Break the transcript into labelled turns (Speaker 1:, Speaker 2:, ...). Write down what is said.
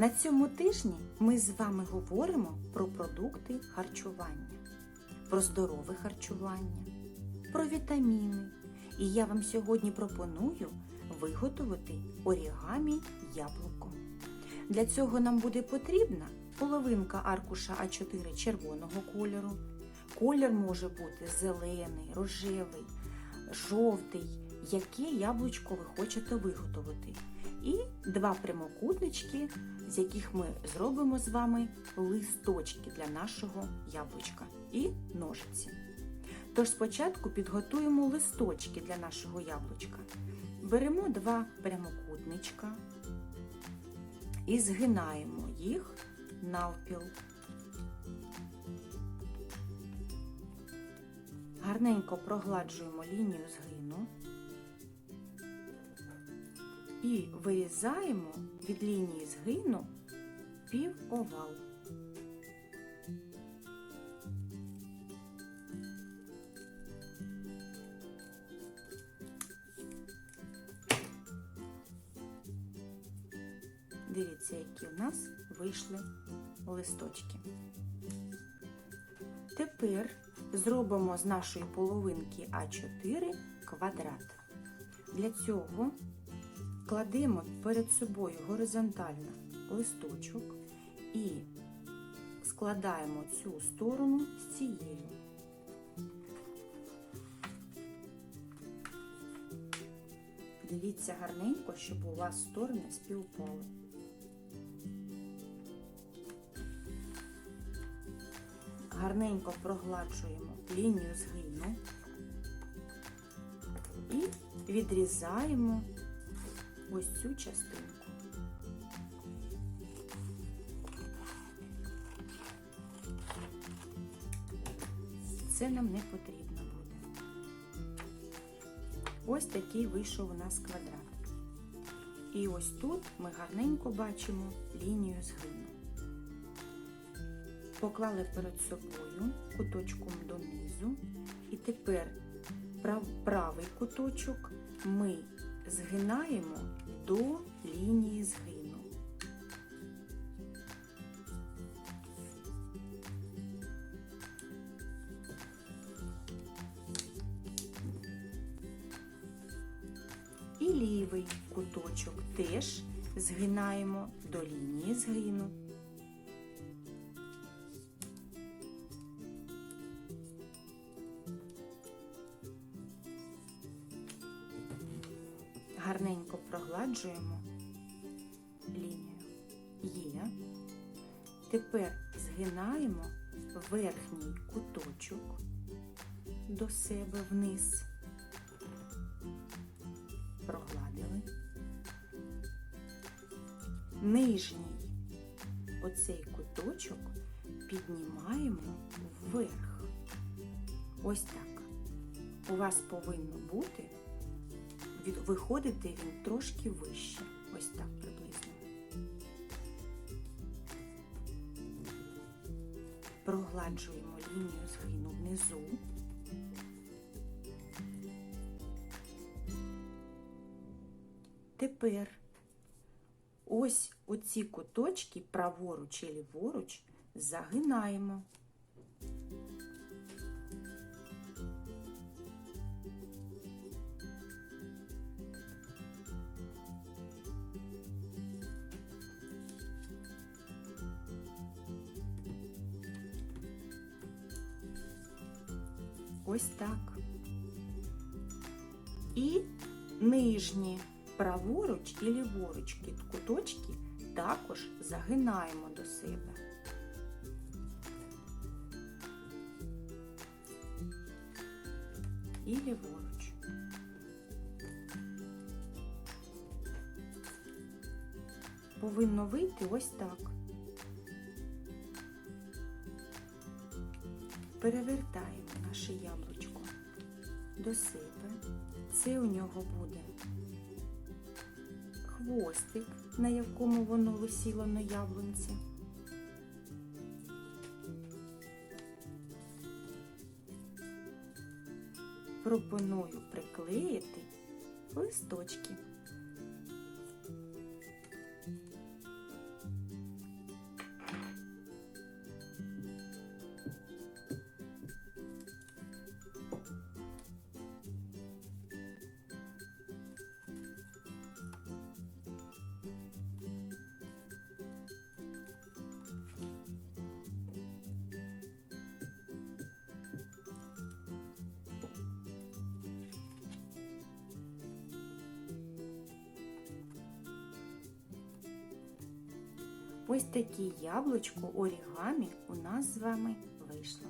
Speaker 1: На цьому тижні ми з вами говоримо про продукти харчування, про здорове харчування, про вітаміни. І я вам сьогодні пропоную виготовити орігамі яблуко. Для цього нам буде потрібна половинка аркуша А4 червоного кольору. Колір може бути зелений, рожевий, жовтий, яке яблучко ви хочете виготовити. І два прямокутнички, з яких ми зробимо з вами листочки для нашого яблучка і ножиці. Тож спочатку підготуємо листочки для нашого яблучка. Беремо два прямокутничка і згинаємо їх навпіл. Гарненько прогладжуємо лінію згину і вирізаємо від лінії згину пів овал. Дивіться, які у нас вийшли листочки. Тепер зробимо з нашої половинки А4 квадрат. Для цього кладемо перед собою горизонтально листочок і складаємо цю сторону з цією. Дивіться гарненько, щоб у вас сторони співпали. Гарненько прогладжуємо лінію згину і відрізаємо ось цю частинку. Це нам не потрібно буде. Ось такий вийшов у нас квадрат. І ось тут ми гарненько бачимо лінію згину. Поклали перед собою куточком донизу, і тепер правий куточок ми згинаємо до лінії згину. І лівий куточок теж згинаємо до лінії згину. Гарненько прогладжуємо лінію. Є. Тепер згинаємо верхній куточок до себе вниз, прогладили. Нижній оцей куточок піднімаємо вверх. Ось так. У вас повинно бути виходити він трошки вище. Ось так приблизно. Прогладжуємо лінію згину внизу. Тепер ось оці куточки праворуч і ліворуч загинаємо. Ось так. І нижні праворуч і ліворуч куточки також загинаємо до себе. І ліворуч. Повинно вийти ось так. Перевертаємо наше яблучко до себе. Це у нього буде хвостик, на якому воно висіло на яблунці. Пропоную приклеїти листочки. Ось такі яблучко орігамі у нас з вами вийшло.